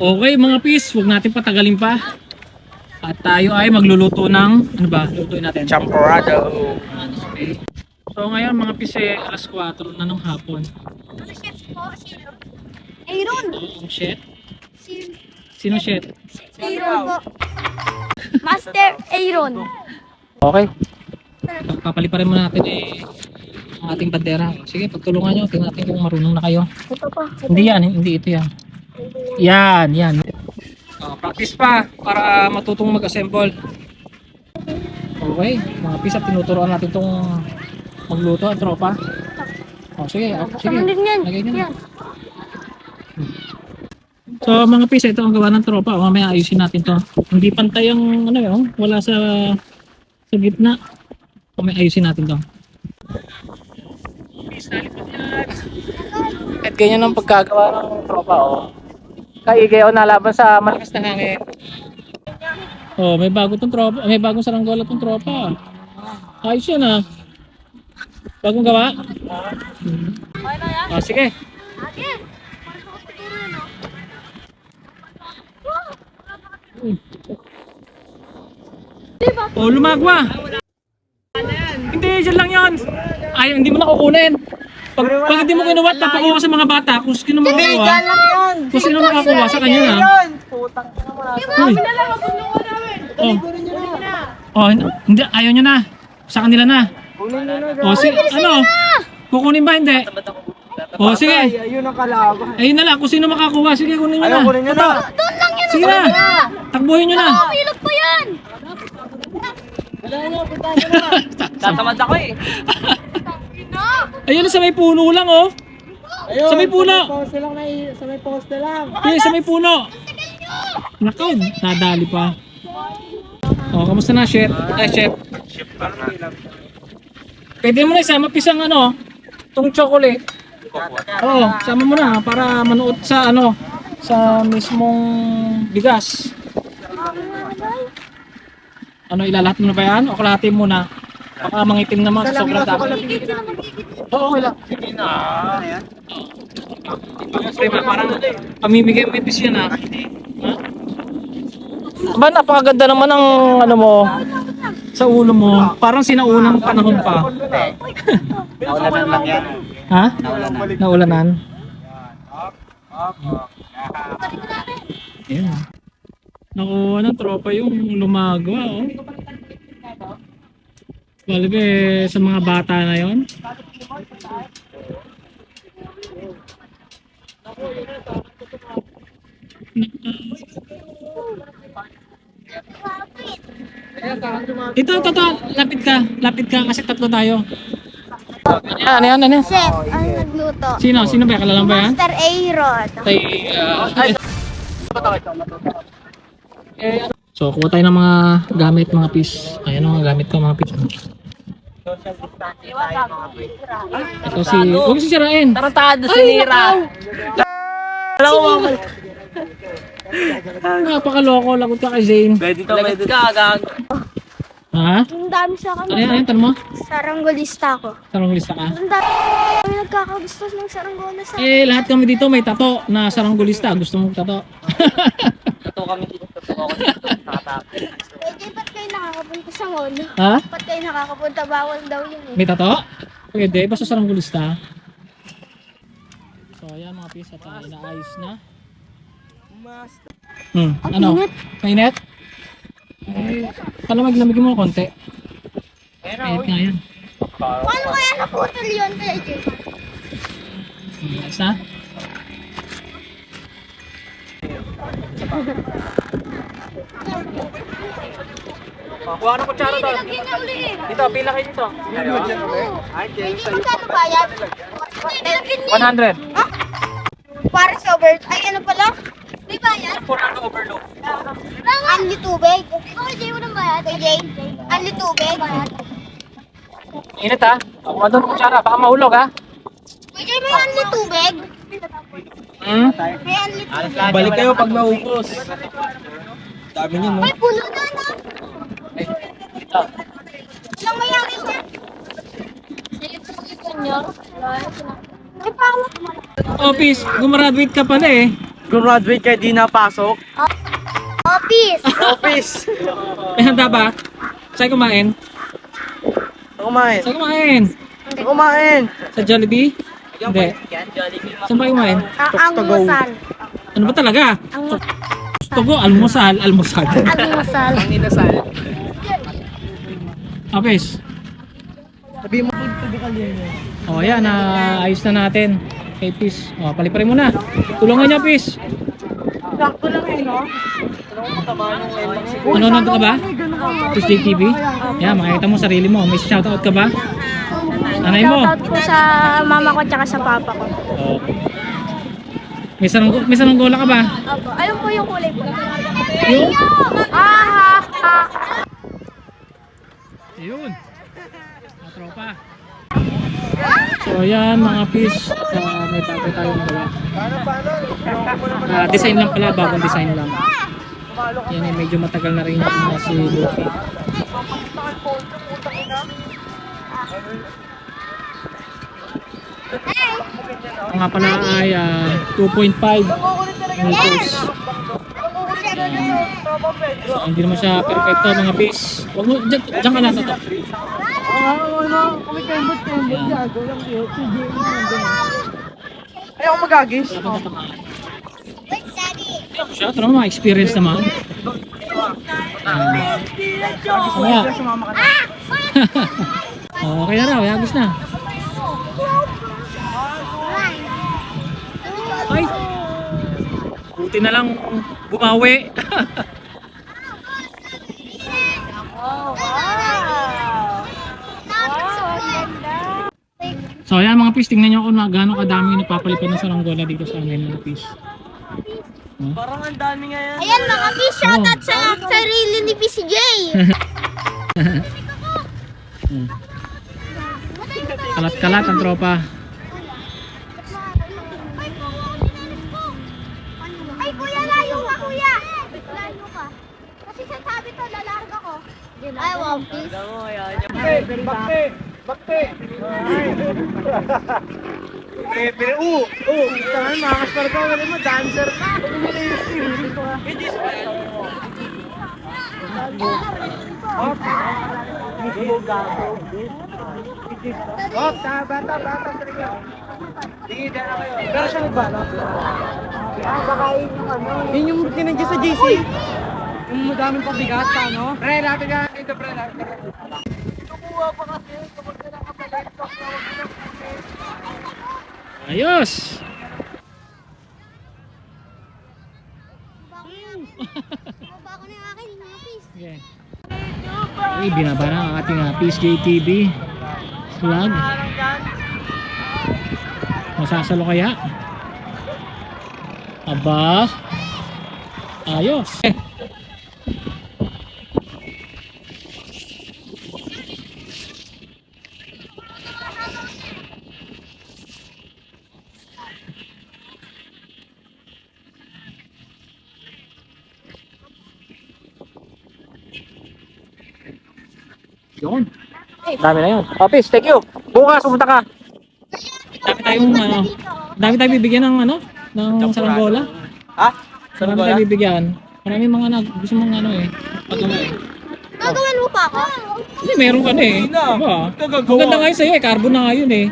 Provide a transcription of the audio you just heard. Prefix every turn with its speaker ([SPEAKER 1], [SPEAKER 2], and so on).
[SPEAKER 1] Okay mga pis, huwag natin patagalin pa. At tayo ay magluluto ng, ano ba, lutuin natin.
[SPEAKER 2] Champorado.
[SPEAKER 1] Okay. So ngayon mga pis eh, alas 4 na ng hapon.
[SPEAKER 3] Ano chef po? Sino? Aaron!
[SPEAKER 1] Ang shit.
[SPEAKER 3] Sino?
[SPEAKER 1] Sino shit?
[SPEAKER 3] Aaron po. Master Aaron.
[SPEAKER 1] Okay. Papaliparin mo natin eh ang ating bandera. Sige, pagtulungan nyo. Tingnan natin kung marunong na kayo.
[SPEAKER 3] Ito pa.
[SPEAKER 1] Hindi yan, hindi ito yan. Yan, yan. Oh, practice pa para matutong mag-assemble. Okay, mga pisa, tinuturoan natin itong magluto at tropa. Oh, sige, oh, sige. Lagay nyo na. So mga pisa, ito ang gawa ng tropa. O, mamaya ayusin natin to. Hindi pantay ang ano yun, wala sa sa gitna. Mamaya ayusin natin to. At ganyan ang pagkagawa ng tropa, oh. Kaigay o nalaban sa malakas na hangin. Oh, may bago tong tropa, may bagong saranggola tong tropa. Ayos yan ah. Bagong gawa? Oh, sige.
[SPEAKER 3] Again.
[SPEAKER 1] Oh, lumagwa. Hindi, dyan lang yon. Ay, hindi mo na kukunin. Pag, pag hindi mo kinuha, tapakuha ka sa mga bata. Kung sino makakuha,
[SPEAKER 2] lang yun.
[SPEAKER 1] Kung sino makakuha sa kanya na.
[SPEAKER 2] Putang ina mo na.
[SPEAKER 1] Uy. Oh. Oh, hindi, ayaw nyo na. Sa kanila na.
[SPEAKER 2] Kunin nyo na.
[SPEAKER 1] Oh, si, ano? Kukunin ba hindi? Oh, sige.
[SPEAKER 2] Ay, ayun ang kalaban.
[SPEAKER 1] Ayun na lang, kung sino makakuha, sige, kunin nyo
[SPEAKER 2] Ayaw,
[SPEAKER 1] na.
[SPEAKER 2] kunin nyo na.
[SPEAKER 3] Doon lang yan.
[SPEAKER 1] Sige na. Takbuhin nyo na.
[SPEAKER 3] Ilog pa yan.
[SPEAKER 2] Tatamad ako eh.
[SPEAKER 1] Ayun, sa may puno lang, oh.
[SPEAKER 2] Ayun,
[SPEAKER 1] Sa may puno.
[SPEAKER 2] poste lang na sa may poste lang.
[SPEAKER 1] Hindi, sa may puno. Nakaw, nadali pa. Oh, kamusta na, chef? Ay, chef. Pwede mo na isama pisang ano, tong chocolate. Oo, sama mo na para manuot sa ano, sa mismong bigas. Ano, ilalahat mo na ba yan? O kalahatin mo na? Baka mangitim naman sa sobrang dami. Oo, lang. Sige na. Parang pamimigay mo ito siya na. Ha? Ba, napakaganda naman ang ano mo sa ulo mo. Parang sinaunang panahon pa.
[SPEAKER 2] Naulanan lang yan.
[SPEAKER 1] Ha? Naulanan. Ayan. Nakuha ng tropa yung lumagawa, oh. Balibe, sa mga bata na yon. Ito, ito. Lapit ka. Lapit ka kasi tatlo tayo. Ano yan, ano yan?
[SPEAKER 3] Chef, ang nagluto.
[SPEAKER 1] Sino? Sino ba? Kalalang ba yan?
[SPEAKER 3] Master Aaron.
[SPEAKER 1] Tay, eh, so, kuha tayo ng mga gamit, mga piece. Ayan ang mga gamit ko, mga piece. Ito si... Huwag si sirain.
[SPEAKER 2] Tarantado sinira. Alam mo mga
[SPEAKER 1] Napakaloko. Lagot ka kay Zane.
[SPEAKER 2] Pwede to, pwede ka. Gag.
[SPEAKER 1] Ha?
[SPEAKER 3] Ang dami sa
[SPEAKER 1] Ano
[SPEAKER 3] kami.
[SPEAKER 1] yan? Ano yan? Tanong mo?
[SPEAKER 3] Saranggolista ko.
[SPEAKER 1] Tanong lista ka?
[SPEAKER 3] Ang dami kami nagkakagustos ng saranggola sa
[SPEAKER 1] Eh, lahat kami dito may tato na saranggolista. Gusto mong tato?
[SPEAKER 2] Ito kami dito. Totoo ako dito. Nakatapos.
[SPEAKER 3] Pwede ba't kayo nakakapunta sa mall?
[SPEAKER 1] ha?
[SPEAKER 3] Ba't kayo nakakapunta? Bawal daw yun eh.
[SPEAKER 1] May tato? Pwede. Basta saranggolista. So, ayan mga piece. At uh, inaayos na. Hmm. Ano? Mainit? Eh, pala maglamig mo konti. Mainit nga yan.
[SPEAKER 3] Paano kaya naputol yun kaya Jay?
[SPEAKER 1] Hmm, Ayos na? Kuha ng kutsara
[SPEAKER 3] Hindi, nilagyan na uli eh.
[SPEAKER 1] Dito, pila kayo dito.
[SPEAKER 3] Hindi, magkano bayad? Nilagyan niya.
[SPEAKER 1] 100.
[SPEAKER 3] Ha? Para sa over... Ay, ano pala? May bayad?
[SPEAKER 1] For ano overload?
[SPEAKER 3] Anli tubig. Ikaw, Jay, walang bayad. Kay Jay? Anli tubig.
[SPEAKER 1] Init ha? Kuha doon ng kutsara, baka mahulog ha?
[SPEAKER 3] Kay Jay, may anli tubig.
[SPEAKER 1] Hmm?
[SPEAKER 2] Balik kayo pag naubos. Dami niyo, no?
[SPEAKER 3] May puno na na.
[SPEAKER 1] Ito.
[SPEAKER 3] Ilang mayari siya? Silip sa. Ay, pangit.
[SPEAKER 1] Office, gumraduate ka pala eh.
[SPEAKER 2] Graduate ka, di napasok.
[SPEAKER 3] Office.
[SPEAKER 2] Office.
[SPEAKER 1] May handa ba? Saan kumain?
[SPEAKER 2] Kumain.
[SPEAKER 1] Saan kumain?
[SPEAKER 2] Kumain.
[SPEAKER 1] Sa Jollibee? Hindi. Saan ba kumain?
[SPEAKER 3] Ang almusal.
[SPEAKER 1] Ano ba talaga?
[SPEAKER 3] Ang
[SPEAKER 1] ko, almusal, almusal.
[SPEAKER 3] almusal.
[SPEAKER 1] Apis.
[SPEAKER 2] Sabi mo,
[SPEAKER 1] O oh, yan, na ayos na natin. Kay Pis. O, paliparin mo na. Tulungan niya, Pis.
[SPEAKER 2] sakto lang eh, no?
[SPEAKER 1] Nanonood ka ba? Pis JTV? Yan, makikita mo sarili mo. May shoutout ka ba? Nanay mo?
[SPEAKER 3] Shoutout po sa mama ko tsaka sa papa ko.
[SPEAKER 1] O. May saranggola, may saranggola ka ba?
[SPEAKER 3] Opo. Ayun po yung kulay po.
[SPEAKER 1] Yung?
[SPEAKER 3] Ah, ha, ha.
[SPEAKER 1] Ayun. Mga tropa. So yan mga pis, uh, may bago tayong gawa. Ah, design lang pala, bagong design lang. Yan eh, medyo matagal na rin yung uh, si Luffy. Ang nga pala ay ah, 2.5 meters. So, hindi naman siya perfecto mga pis. Huwag mo, dyan, dyan ka lang to.
[SPEAKER 2] Ayaw ko magagis.
[SPEAKER 1] Siya, ito naman, mga experience naman. Kaya,
[SPEAKER 2] Sumama ka na.
[SPEAKER 1] oh, okay na raw, yagis na. Buti na lang bumawi. so ayan mga pis, tingnan nyo kung na gaano kadami yung napapalipad ng saranggola dito sa amin mga pis. Oh.
[SPEAKER 2] Parang ang dami nga yan.
[SPEAKER 3] Ayan mga fish, shoutout sa sarili ni PCJ.
[SPEAKER 1] Kalat-kalat ang tropa.
[SPEAKER 3] Ay, kuya, layo ka, kuya. Layo ka. Kasi sa sabi to, lalarga ko. Ay, wow, please.
[SPEAKER 2] Bakte! Bakte! Eh, pero, oo! Oo! Tangan, makakaspar ka. Wala mo, dancer ka. Hop, ta, bata, bata, talaga. Sige, dala kayo. Pero siya nagbala. Ah, baka yun yung ano. Yun yung tinanggit sa JC. Yung madaming pabigat pa, no? Pre, lapit ka. Ito, pre, lapit ka. Kukuha pa kasi. Kapag ka nakapalit,
[SPEAKER 1] Ayos!
[SPEAKER 3] Baba ko na akin, mga fish.
[SPEAKER 1] Okay. Okay, binaba na ang ating uh, PSJ TV vlog. Masasalo kaya? Aba. Ayos. Eh. Yun. Dami na yun. Papis, thank you. Bukas, pumunta ka. Dami tayong ano, dami tayong bibigyan ng ano, ng saranggola.
[SPEAKER 2] Ha?
[SPEAKER 1] Marami bibigyan. Marami mga nag, gusto mong ano eh, pagawa eh.
[SPEAKER 3] Gagawin mo pa ako?
[SPEAKER 1] Hindi, meron ka na eh.
[SPEAKER 2] Hindi na.
[SPEAKER 1] Diba?
[SPEAKER 2] Ito gagawa.
[SPEAKER 1] Ang ganda nga yun sa'yo eh, carbon na nga yun eh.